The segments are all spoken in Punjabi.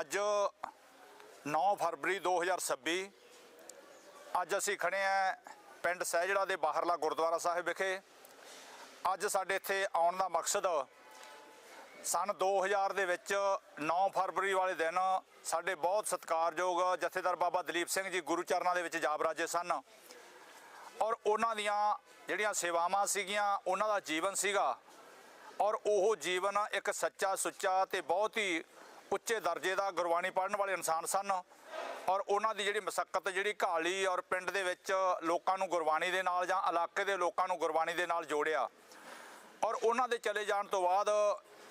ਅੱਜ 9 ਫਰਵਰੀ 2026 ਅੱਜ ਅਸੀਂ ਖੜੇ ਆ ਪਿੰਡ ਸਹਿਜੜਾ ਦੇ ਬਾਹਰਲਾ ਗੁਰਦੁਆਰਾ ਸਾਹਿਬ ਵਿਖੇ। ਅੱਜ ਸਾਡੇ ਇੱਥੇ ਆਉਣ ਦਾ ਮਕਸਦ ਸਨ 2000 ਦੇ ਵਿੱਚ 9 ਫਰਵਰੀ ਵਾਲੇ ਦਿਨ ਸਾਡੇ ਬਹੁਤ ਸਤਿਕਾਰਯੋਗ ਜਥੇਦਾਰ ਬਾਬਾ ਦਲੀਪ ਸਿੰਘ ਜੀ ਗੁਰੂ ਚਰਨਾਂ ਦੇ ਵਿੱਚ ਜਾਬ ਰਾਜੇ ਸਨ। ਔਰ ਉਹਨਾਂ ਦੀਆਂ ਜਿਹੜੀਆਂ ਸੇਵਾਵਾਂ ਸੀਗੀਆਂ, ਉਹਨਾਂ ਦਾ ਜੀਵਨ ਸੀਗਾ। ਔਰ ਉਹ ਜੀਵਨ ਇੱਕ ਸੱਚਾ ਸੁੱਚਾ ਤੇ ਬਹੁਤ ਹੀ ਉੱਚੇ ਦਰਜੇ ਦਾ ਗੁਰਬਾਣੀ ਪੜ੍ਹਨ ਵਾਲੇ ਇਨਸਾਨ ਸਨ ਔਰ ਉਹਨਾਂ ਦੀ ਜਿਹੜੀ ਮਸਕਤ, ਜਿਹੜੀ ਘਾਲੀ ਔਰ ਪਿੰਡ ਦੇ ਵਿੱਚ ਲੋਕਾਂ ਨੂੰ ਗੁਰਬਾਣੀ ਦੇ ਨਾਲ ਜਾਂ ਇਲਾਕੇ ਦੇ ਲੋਕਾਂ ਨੂੰ ਗੁਰਬਾਣੀ ਦੇ ਨਾਲ ਜੋੜਿਆ ਔਰ ਉਹਨਾਂ ਦੇ ਚਲੇ ਜਾਣ ਤੋਂ ਬਾਅਦ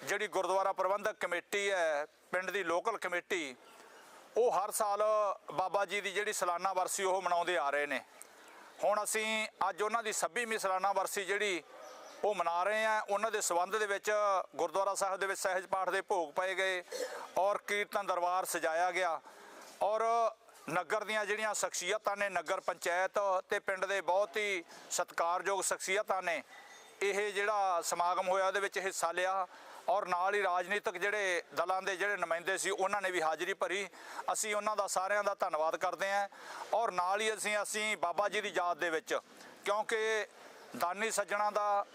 ਜਿਹੜੀ ਗੁਰਦੁਆਰਾ ਪ੍ਰਬੰਧਕ ਕਮੇਟੀ ਹੈ, ਪਿੰਡ ਦੀ ਲੋਕਲ ਕਮੇਟੀ, ਉਹ ਹਰ ਸਾਲ ਬਾਬਾ ਜੀ ਦੀ ਜਿਹੜੀ ਸਾਲਾਨਾ ਵਰਸੀ ਉਹ ਮਨਾਉਂਦੇ ਆ ਰਹੇ ਨੇ। ਹੁਣ ਅਸੀਂ ਅੱਜ ਉਹਨਾਂ ਦੀ 26ਵੀਂ ਸਾਲਾਨਾ ਵਰਸੀ ਜਿਹੜੀ ਉਹ ਮਨਾ ਰਹੇ ਆ, ਉਹਨਾਂ ਦੇ ਸਬੰਧ ਦੇ ਵਿੱਚ ਗੁਰਦੁਆਰਾ ਸਾਹਿਬ ਦੇ ਵਿੱਚ ਸਹਿਜ ਪਾਠ ਦੇ ਭੋਗ ਪਏ ਗਏ ਔਰ ਕੀਰਤਨ ਦਰਬਾਰ ਸਜਾਇਆ ਗਿਆ ਔਰ ਨਗਰ ਦੀਆਂ ਜਿਹੜੀਆਂ ਸ਼ਖਸੀਅਤਾਂ ਨੇ, ਨਗਰ ਪੰਚਾਇਤ ਤੇ ਪਿੰਡ ਦੇ ਬਹੁਤ ਹੀ ਸਤਿਕਾਰਯੋਗ ਸ਼ਖਸੀਅਤਾਂ ਨੇ, ਇਹ ਜਿਹੜਾ ਸਮਾਗਮ ਹੋਇਆ ਉਹਦੇ ਵਿੱਚ ਹਿੱਸਾ ਲਿਆ ਔਰ ਨਾਲ ਹੀ ਰਾਜਨੀਤਿਕ ਜਿਹੜੇ ਦਲਾਂ ਦੇ ਜਿਹੜੇ ਨੁਮਾਇੰਦੇ ਸੀ, ਉਹਨਾਂ ਨੇ ਵੀ ਹਾਜ਼ਰੀ ਭਰੀ। ਅਸੀਂ ਉਹਨਾਂ ਦਾ ਸਾਰਿਆਂ ਦਾ ਧੰਨਵਾਦ ਕਰਦੇ ਹਾਂ ਔਰ ਨਾਲ ਹੀ ਅਸੀਂ ਅਸੀਂ ਬਾਬਾ ਜੀ ਦੀ ਯਾਦ ਦੇ ਵਿੱਚ ਕਿਉਂਕਿ ਦਾਨੀ ਸੱਜਣਾ ਦਾ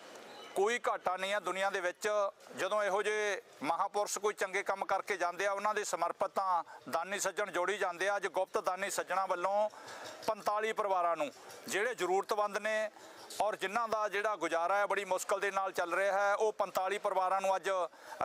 ਕੋਈ ਘਾਟਾ ਨਹੀਂ ਆ ਦੁਨੀਆ ਦੇ ਵਿੱਚ। ਜਦੋਂ ਇਹੋ ਜਿਹੇ ਮਹਾਪੁਰਸ਼ ਕੋਈ ਚੰਗੇ ਕੰਮ ਕਰਕੇ ਜਾਂਦੇ ਆ, ਉਹਨਾਂ ਦੇ ਸਮਰਪਿਤ ਤਾਂ ਦਾਨੀ ਸੱਜਣ ਜੋੜੀ ਜਾਂਦੇ ਆ। ਅੱਜ ਗੁਪਤ ਦਾਨੀ ਸੱਜਣਾ ਵੱਲੋਂ 45 ਪਰਿਵਾਰਾਂ ਨੂੰ, ਜਿਹੜੇ ਜ਼ਰੂਰਤਮੰਦ ਨੇ ਔਰ ਜਿਨ੍ਹਾਂ ਦਾ ਜਿਹੜਾ ਗੁਜ਼ਾਰਾ ਹੈ, ਬੜੀ ਮੁਸ਼ਕਲ ਦੇ ਨਾਲ ਚੱਲ ਰਿਹਾ ਹੈ, ਉਹ 45 ਪਰਿਵਾਰਾਂ ਨੂੰ ਅੱਜ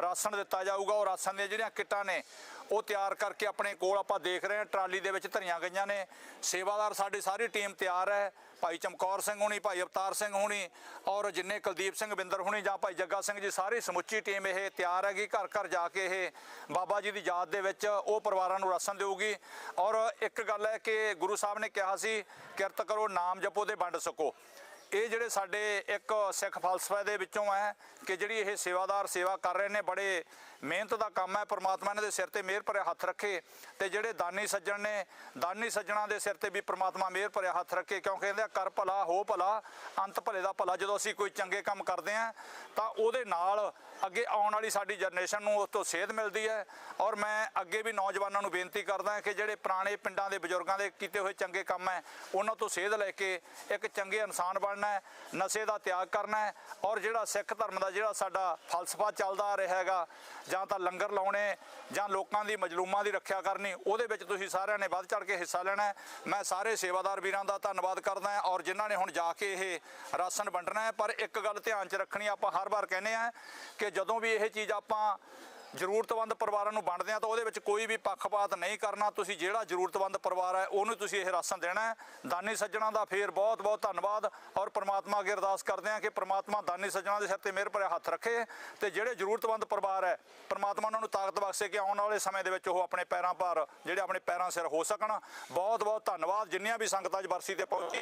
ਰਾਸ਼ਨ ਦਿੱਤਾ ਜਾਊਗਾ। ਔਰ ਰਾਸ਼ਨ ਦੀਆਂ ਜਿਹੜੀਆਂ ਕਿੱਟਾਂ ਨੇ, ਉਹ ਤਿਆਰ ਕਰਕੇ ਆਪਣੇ ਕੋਲ ਆਪਾਂ ਦੇਖ ਰਹੇ ਹਾਂ, ਟਰਾਲੀ ਦੇ ਵਿੱਚ ਧਰੀਆਂ ਗਈਆਂ ਨੇ। ਸੇਵਾਦਾਰ ਸਾਡੀ ਸਾਰੀ ਟੀਮ ਤਿਆਰ ਹੈ। ਭਾਈ ਚਮਕੌਰ ਸਿੰਘ ਹੁਣੀ, ਭਾਈ ਅਵਤਾਰ ਸਿੰਘ ਹੁਣੀ ਔਰ ਜਿੰਨੇ ਕੁਲਦੀਪ ਸਿੰਘ ਬਿੰਦਰ ਹੁਣੀ ਜਾਂ ਭਾਈ ਜੱਗਾ ਸਿੰਘ ਜੀ, ਸਾਰੀ ਸਮੁੱਚੀ ਟੀਮ ਇਹ ਤਿਆਰ ਹੈਗੀ। ਘਰ ਘਰ ਜਾ ਕੇ ਇਹ ਬਾਬਾ ਜੀ ਦੀ ਯਾਦ ਦੇ ਵਿੱਚ ਉਹ ਪਰਿਵਾਰਾਂ ਨੂੰ ਰਾਸ਼ਨ ਦੇਊਗੀ। ਔਰ ਇੱਕ ਗੱਲ ਹੈ ਕਿ ਗੁਰੂ ਸਾਹਿਬ ਨੇ ਕਿਹਾ ਸੀ, ਕਿਰਤ ਕਰੋ, ਨਾਮ ਜਪੋ ਤੇ ਵੰਡ ਸਕੋ। ਇਹ ਜਿਹੜੇ ਸਾਡੇ ਇੱਕ ਸਿੱਖ ਫਲਸਫੇ ਦੇ ਵਿੱਚੋਂ ਹੈ ਕਿ ਜਿਹੜੀ ਇਹ ਸੇਵਾਦਾਰ ਸੇਵਾ ਕਰ ਰਹੇ ਨੇ, ਬੜੇ ਮਿਹਨਤ ਦਾ ਕੰਮ ਹੈ। ਪ੍ਰਮਾਤਮਾ ਇਹਨਾਂ ਦੇ ਸਿਰ ਤੇ ਮਿਹਰ ਭਰਿਆ ਹੱਥ ਰੱਖੇ ਤੇ ਜਿਹੜੇ ਦਾਨੀ ਸੱਜਣ ਨੇ, ਦਾਨੀ ਸੱਜਣਾ ਦੇ ਸਿਰ ਤੇ ਵੀ ਪ੍ਰਮਾਤਮਾ ਮਿਹਰ ਭਰਿਆ ਹੱਥ ਰੱਖੇ, ਕਿਉਂਕਿ ਕਹਿੰਦੇ ਕਰ ਭਲਾ, ਹੋ ਭਲਾ, ਅੰਤ ਭਲੇ ਦਾ ਭਲਾ। ਜਦੋਂ ਅਸੀਂ ਕੋਈ ਚੰਗੇ ਕੰਮ ਕਰਦੇ ਆ ਤਾਂ ਉਹਦੇ ਨਾਲ ਅੱਗੇ ਆਉਣ ਵਾਲੀ ਸਾਡੀ ਜਨਰੇਸ਼ਨ ਨੂੰ ਉਸ ਤੋਂ ਸੇਧ ਮਿਲਦੀ ਹੈ। ਔਰ ਮੈਂ ਅੱਗੇ ਵੀ ਨੌਜਵਾਨਾਂ ਨੂੰ ਬੇਨਤੀ ਕਰਦਾ ਕਿ ਜਿਹੜੇ ਪੁਰਾਣੇ ਪਿੰਡਾਂ ਦੇ ਬਜ਼ੁਰਗਾਂ ਦੇ ਕੀਤੇ ਹੋਏ ਚੰਗੇ ਕੰਮ ਹੈ, ਉਹਨਾਂ ਤੋਂ ਸੇਧ ਲੈ ਕੇ ਇੱਕ ਚੰਗੇ ਇਨਸਾਨ ਬਣ ਬਣਨਾ ਹੈ, ਨਸ਼ੇ ਦਾ ਤਿਆਗ ਕਰਨਾ ਹੈ ਔਰ ਜਿਹੜਾ ਸਿੱਖ ਧਰਮ ਦਾ ਜਿਹੜਾ ਸਾਡਾ ਫਲਸਫਾ ਚੱਲਦਾ ਆ ਰਿਹਾ ਹੈਗਾ, ਜਾਂ ਤਾਂ ਲੰਗਰ ਲਾਉਣੇ, ਜਾਂ ਲੋਕਾਂ ਦੀ ਮਜਲੂਮਾਂ ਦੀ ਰੱਖਿਆ ਕਰਨੀ, ਉਹਦੇ ਵਿੱਚ ਤੁਸੀਂ ਸਾਰਿਆਂ ਨੇ ਵੱਧ ਚੜ ਕੇ ਹਿੱਸਾ ਲੈਣਾ ਮੈਂ ਸਾਰੇ ਸੇਵਾਦਾਰ ਵੀਰਾਂ ਦਾ ਧੰਨਵਾਦ ਕਰਦਾ ਹਾਂ ਔਰ ਜਿਨ੍ਹਾਂ ਨੇ ਹੁਣ ਜਾ ਕੇ ਇਹ ਰਾਸ਼ਨ ਵੰਡਣਾ ਹੈ, ਪਰ ਇੱਕ ਗੱਲ ਧਿਆਨ 'ਚ ਰੱਖਣੀ ਆਪਾਂ ਹਰ ਵਾਰ ਕਹਿੰਦੇ ਆ ਕਿ ਜਦੋਂ ਵੀ ਇਹ ਚੀਜ਼ ਆਪਾਂ ਜ਼ਰੂਰਤਮੰਦ ਪਰਿਵਾਰਾਂ ਨੂੰ ਵੰਡਦੇ ਆ ਤਾਂ ਉਹਦੇ ਵਿੱਚ ਕੋਈ ਵੀ ਪੱਖਪਾਤ ਨਹੀਂ ਕਰਨਾ। ਤੁਸੀਂ ਜਿਹੜਾ ਜ਼ਰੂਰਤਮੰਦ ਪਰਿਵਾਰ ਹੈ, ਉਹਨੂੰ ਤੁਸੀਂ ਇਹ ਰਾਸ਼ਨ ਦੇਣਾ ਹੈ। ਦਾਨੀ ਸੱਜਣਾ ਦਾ ਫੇਰ ਬਹੁਤ ਬਹੁਤ ਧੰਨਵਾਦ। ਔਰ ਪ੍ਰਮਾਤਮਾ ਅੱਗੇ ਅਰਦਾਸ ਕਰਦੇ ਆ ਕਿ ਪ੍ਰਮਾਤਮਾ ਦਾਨੀ ਸੱਜਣਾ ਦੇ ਸਿਰ ਤੇ ਮਿਹਰ ਭਰਿਆ ਹੱਥ ਰੱਖੇ ਤੇ ਜਿਹੜੇ ਜ਼ਰੂਰਤਮੰਦ ਪਰਿਵਾਰ ਹੈ, ਪ੍ਰਮਾਤਮਾ ਉਹਨਾਂ ਨੂੰ ਤਾਕਤ ਬਖਸ਼ੇ ਕਿ ਆਉਣ ਵਾਲੇ ਸਮੇਂ ਦੇ ਵਿੱਚ ਉਹ ਆਪਣੇ ਪੈਰਾਂ ਭਾਰ, ਜਿਹੜੇ ਆਪਣੇ ਪੈਰਾਂ ਸਿਰ ਹੋ ਸਕਣ। ਬਹੁਤ ਬਹੁਤ ਧੰਨਵਾਦ। ਜਿੰਨੀਆਂ ਵੀ ਸੰਗਤਾਂ 'ਚ ਬਰਸੀ ਤੇ ਪਹੁੰਚੀ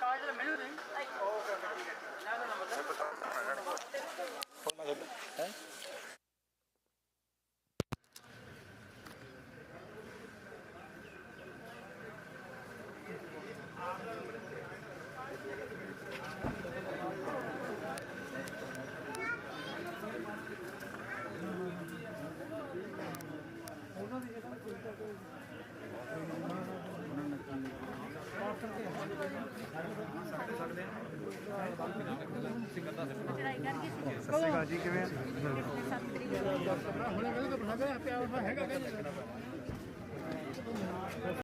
ਕਾਗਜ਼ ਤੇ ਮਿਲੂ ਨਹੀਂ ਉਹ ਕਰ ਠੀਕ ਹੈ ਨਾ ਨਾ ਨੰਬਰ ਹੈ ਚੜਾਈ ਕਰ ਗਈ ਸੀ ਸਤਿ ਸ਼੍ਰੀ ਅਕਾਲ ਜੀ ਕਿਵੇਂ ਸੱਤ ਤਰੀਕ ਨੂੰ ਹੁਣੇ ਕਹਿੰਦੇ ਬਣਾ ਕੇ ਹੈਗਾ